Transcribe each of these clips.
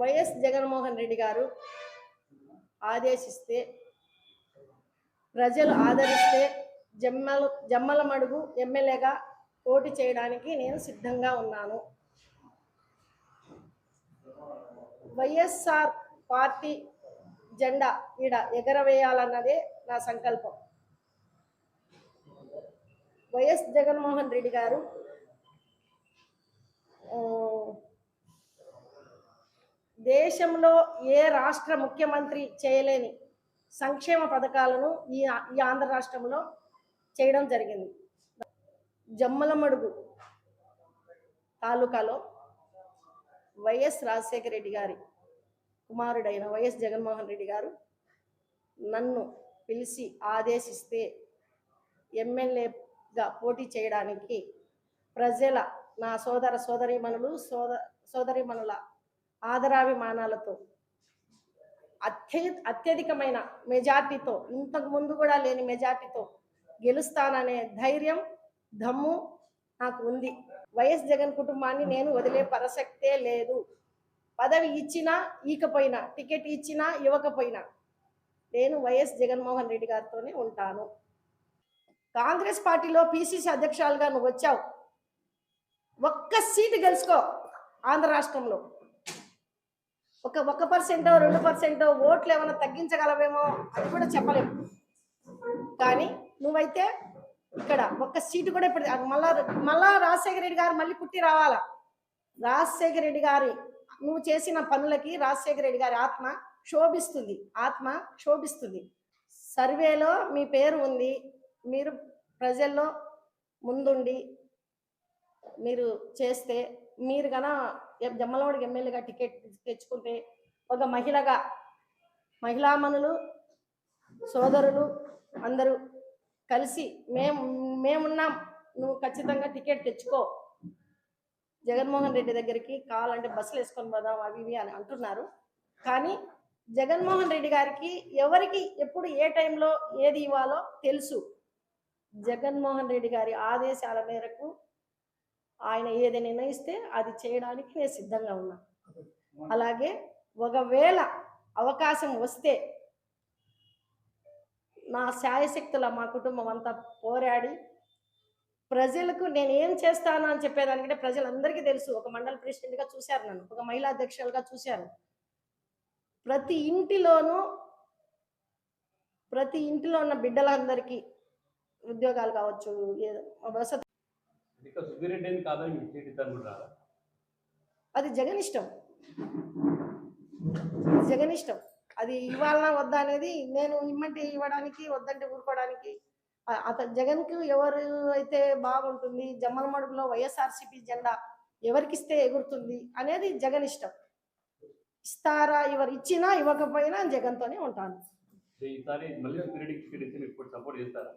YS Jaganmohan Reddy గారు ఆదేశిస్తే ప్రజలు ఆదరిస్తే జమ్మల జమ్మల మడుగు ఎమ్మెల్యేగా పోటీ చేయడానికి నేను సిద్ధంగా ఉన్నాను. వైఎస్ఆర్ పార్టీ జెండా ఈడ ఎగరవేయాలన్నదే నా సంకల్పం. వైఎస్ జగన్మోహన్ రెడ్డి గారు దేశంలో ఏ రాష్ట్ర ముఖ్యమంత్రి చేయలేని సంక్షేమ పథకాలను ఈ ఈ ఆంధ్ర రాష్ట్రంలో చేయడం జరిగింది. జమ్మలమడుగు తాలూకాలో వైఎస్ రాజశేఖర రెడ్డి గారి కుమారుడైన వైఎస్ జగన్మోహన్ రెడ్డి గారు నన్ను పిలిచి ఆదేశిస్తే ఎమ్మెల్యేగా పోటీ చేయడానికి ప్రజల నా సోదర సోదరీమణులు సోద సోదరీమణుల ఆదరాభిమానాలతో అత్య అత్యధికమైన మెజార్టీతో ఇంతకు ముందు కూడా లేని మెజార్టీతో గెలుస్తాననే ధైర్యం దమ్ము నాకు ఉంది. వైఎస్ జగన్ కుటుంబాన్ని నేను వదిలే పరసక్తే లేదు. పదవి ఇచ్చినా ఈకపోయినా టికెట్ ఇచ్చినా ఇవ్వకపోయినా నేను వైఎస్ జగన్మోహన్ రెడ్డి గారితోనే ఉంటాను. కాంగ్రెస్ పార్టీలో పిసిసి అధ్యక్షురాలుగా నువ్వు వచ్చావు ఒక్క సీటు గెలుచుకో ఆంధ్ర రాష్ట్రంలో. ఒక ఒక పర్సెంటో రెండు పర్సెంటో ఓట్లు ఏమైనా తగ్గించగలవేమో అది కూడా చెప్పలేము. కానీ నువ్వైతే ఇక్కడ ఒక్క సీటు కూడా ఇప్పుడు మళ్ళా మళ్ళా రాజశేఖర రెడ్డి గారు మళ్ళీ పుట్టి రావాలా? రాజశేఖర రెడ్డి గారి నువ్వు చేసిన పనులకి రాజశేఖర రెడ్డి గారి ఆత్మ క్షోభిస్తుంది ఆత్మ క్షోభిస్తుంది. సర్వేలో మీ పేరు ఉంది మీరు ప్రజల్లో ముందుండి మీరు చేస్తే మీరు గన జమ్మలవాడికి ఎమ్మెల్యేగా టికెట్ తెచ్చుకుంటే ఒక మహిళగా మహిళామణులు సోదరులు అందరూ కలిసి మేము మేమున్నాం. నువ్వు ఖచ్చితంగా టికెట్ తెచ్చుకో. జగన్మోహన్ రెడ్డి దగ్గరికి కావాలంటే బస్సులు వేసుకొని పోదాం అవి ఇవి అని అంటున్నారు. కానీ జగన్మోహన్ రెడ్డి గారికి ఎవరికి ఎప్పుడు ఏ టైంలో ఏది ఇవ్వాలో తెలుసు. జగన్మోహన్ రెడ్డి గారి ఆదేశాల మేరకు ఆయన ఏది నిర్ణయిస్తే అది చేయడానికి నేను సిద్ధంగా ఉన్నా. అలాగే ఒకవేళ అవకాశం వస్తే నా శాయశక్తుల మా కుటుంబం అంతా పోరాడి ప్రజలకు నేను ఏం చేస్తాను అని చెప్పేదానికంటే ప్రజలందరికీ తెలుసు. ఒక మండల ప్రెసిడెంట్గా చూశారు నన్ను ఒక మహిళా అధ్యక్షులుగా చూశారు. ప్రతి ఇంటిలోనూ ప్రతి ఇంటిలో ఉన్న బిడ్డలందరికీ ఉద్యోగాలు కావచ్చు వసతి అది జగన్ ఇష్టం. జగన్ ఇష్టం. అది ఇవ్వాలనా వద్దా అనేది నేను ఇమ్మంటే ఇవ్వడానికి వద్దంటే ఊరుకోవడానికి. ఆ- అత జగన్కు ఎవరు అయితే బాగుంటుంది జమ్మల మడుగులో వైఎస్ఆర్సీపీ జెండా ఎవరికి ఇస్తే ఎగురుతుంది అనేది జగన్ ఇష్టం. ఇస్తారా ఎవరు ఇచ్చినా ఇవ్వకపోయినా జగన్తోనే ఉంటాను ఈసారి మళ్ళీ సుబ్బిరెడ్డికి సీట్ ఇస్తే మీరు ఇప్పుడు సపోర్ట్ చేస్తారా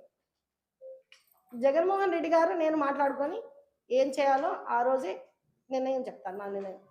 జగన్మోహన్ రెడ్డి గారు నేను మాట్లాడుకొని ఏం చేయాలో ఆ రోజే నిర్ణయం చెప్తాను నా నిర్ణయం.